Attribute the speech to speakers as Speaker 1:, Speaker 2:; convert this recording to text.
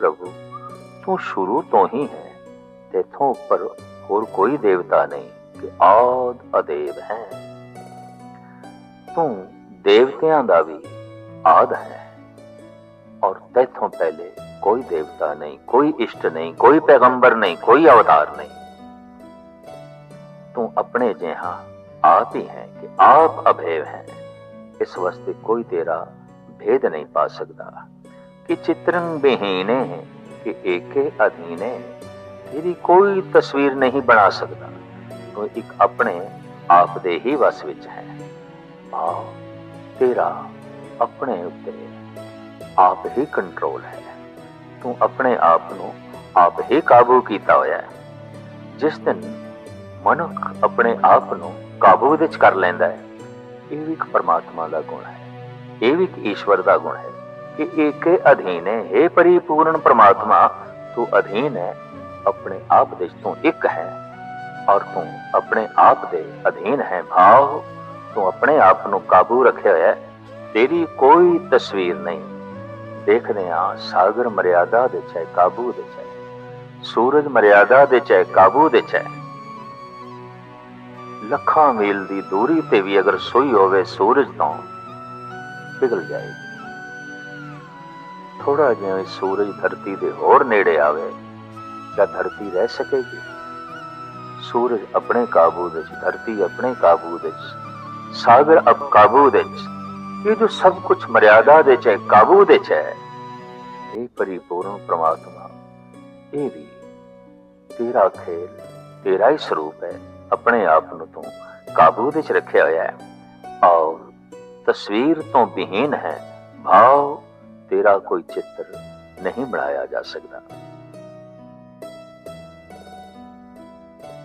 Speaker 1: ਪ੍ਰਭੂ, ਤੂੰ ਸ਼ੁਰੂ ਤੋਂ ਹੀ ਹੈ ਤੇਥੋਂ ਉੱਪਰ ਹੋਰ ਕੋਈ ਦੇਵਤਾ ਨਹੀਂ ਕਿ ਆਦ ਅਦੇਵ ਹੈ। ਤੂੰ ਦੇਵਤਿਆਂ ਦਾ ਵੀ ਆਦ ਹੈ, ਔਰ ਤੇਥੋਂ ਪਹਿਲੇ ਕੋਈ ਦੇਵਤਾ ਨਹੀਂ, ਕੋਈ ਇਸ਼ਟ ਨਹੀਂ, ਕੋਈ ਪੈਗੰਬਰ ਨਹੀਂ, ਕੋਈ ਅਵਤਾਰ ਨਹੀਂ। ਤੂੰ ਆਪਣੇ ਜਿਹਾ ਆਪ ਹੀ ਹੈ ਕਿ ਆਪ ਅਭੇਵ ਹੈ, ਇਸ ਵਾਸਤੇ ਕੋਈ ਤੇਰਾ ਭੇਦ ਨਹੀਂ ਪਾ ਸਕਦਾ। ਕਿ ਚਿਤਰਨ ਬਿਹੀਨੇ ਕਿ ਏਕੇ ਅਧੀਨੇ ਇਹਦੀ ਕੋਈ ਤਸਵੀਰ ਨਹੀਂ ਬਣਾ ਸਕਦਾ। ਤੂੰ ਇੱਕ ਆਪਣੇ ਆਪ ਦੇ ਹੀ ਵਸ ਵਿੱਚ ਹੈ। ਭਾਵ ਤੇਰਾ ਆਪਣੇ ਉੱਤੇ ਆਪ ਹੀ ਕੰਟਰੋਲ ਹੈ। ਤੂੰ ਆਪਣੇ ਆਪ ਨੂੰ ਆਪ ਹੀ ਕਾਬੂ ਕੀਤਾ ਹੋਇਆ ਹੈ। ਜਿਸ ਦਿਨ ਮਨੁੱਖ ਆਪਣੇ ਆਪ ਨੂੰ ਕਾਬੂ ਵਿੱਚ ਕਰ ਲੈਂਦਾ ਹੈ, ਇਹ ਵੀ ਇੱਕ ਪਰਮਾਤਮਾ ਦਾ ਗੁਣ ਹੈ। ਇਹ ਵੀ ਇੱਕ ਈਸ਼ਵਰ ਦਾ ਗੁਣ ਹੈ। ਕਿ ਏਕੇ ਅਧੀਨ ਹੈ हे ਪਰਿਪੂਰਨ ਪਰਮਾਤਮਾ, ਤੂੰ ਅਧੀਨ ਹੈ, ਆਪਣੇ ਆਪ ਦੇ ਤੂੰ ਇੱਕ ਹੈ ਔਰ ਤੂੰ ਆਪਣੇ ਆਪ ਦੇ ਅਧੀਨ ਹੈ, ਭਾਵ ਤੂੰ ਆਪਣੇ ਆਪ ਨੂੰ ਕਾਬੂ ਰੱਖਿਆ ਹੋਇਆ ਤੇਰੀ ਕੋਈ ਤਸਵੀਰ ਨਹੀਂ। ਦੇਖਦੇ ਆ ਸਾਗਰ ਮਰਿਆਦਾ ਦੇ ਚੈ ਕਾਬੂ ਦੇ ਚ ਸੂਰਜ ਮਰਿਆਦਾ ਦੇ ਚੈ ਕਾਬੂ ਦੇ ਚ ਲੱਖਾਂ ਮੀਲ ਦੀ ਦੂਰੀ ਤੇ ਵੀ ਅਗਰ ਸੋਈ ਹੋਵੇ, ਸੂਰਜ ਤੋਂ ਪਿਘਲ ਜਾਏਗੀ। ਥੋੜਾ ਜਿਹਾ ਸੂਰਜ ਧਰਤੀ ਦੇ ਹੋਰ ਨੇੜੇ ਆਵੇ ਤਾਂ ਧਰਤੀ ਰਹਿ ਸਕੇਗੀ। ਸੂਰਜ ਆਪਣੇ ਕਾਬੂ ਵਿੱਚ, ਧਰਤੀ ਆਪਣੇ ਕਾਬੂ ਵਿੱਚ, ਸਾਗਰ ਅਬ ਕਾਬੂ ਵਿੱਚ, ਇਹ ਜੋ ਸਭ ਕੁਝ ਮਰਿਆਦਾ ਦੇ ਚ ਹੈ, ਕਾਬੂ ਦੇ ਚ ਹੈ, ਇਹ ਪਰਿਪੂਰਨ ਪ੍ਰਮਾਤਮਾ, ਇਹ ਵੀ ਤੇਰਾ ਖੇਲ, ਤੇਰਾ ਹੀ ਸਰੂਪ ਹੈ, ਆਪਣੇ ਆਪ ਨੂੰ ਤੂੰ ਕਾਬੂ ਵਿੱਚ ਰੱਖਿਆ ਹੋਇਆ ਹੈ। ਔਰ ਤਸਵੀਰ ਤੋਂ ਬਿਹੀਨ ਹੈ, ਭਾਵ ਤੇਰਾ ਕੋਈ ਚਿੱਤਰ ਨਹੀਂ ਬਣਾਇਆ ਜਾ ਸਕਦਾ।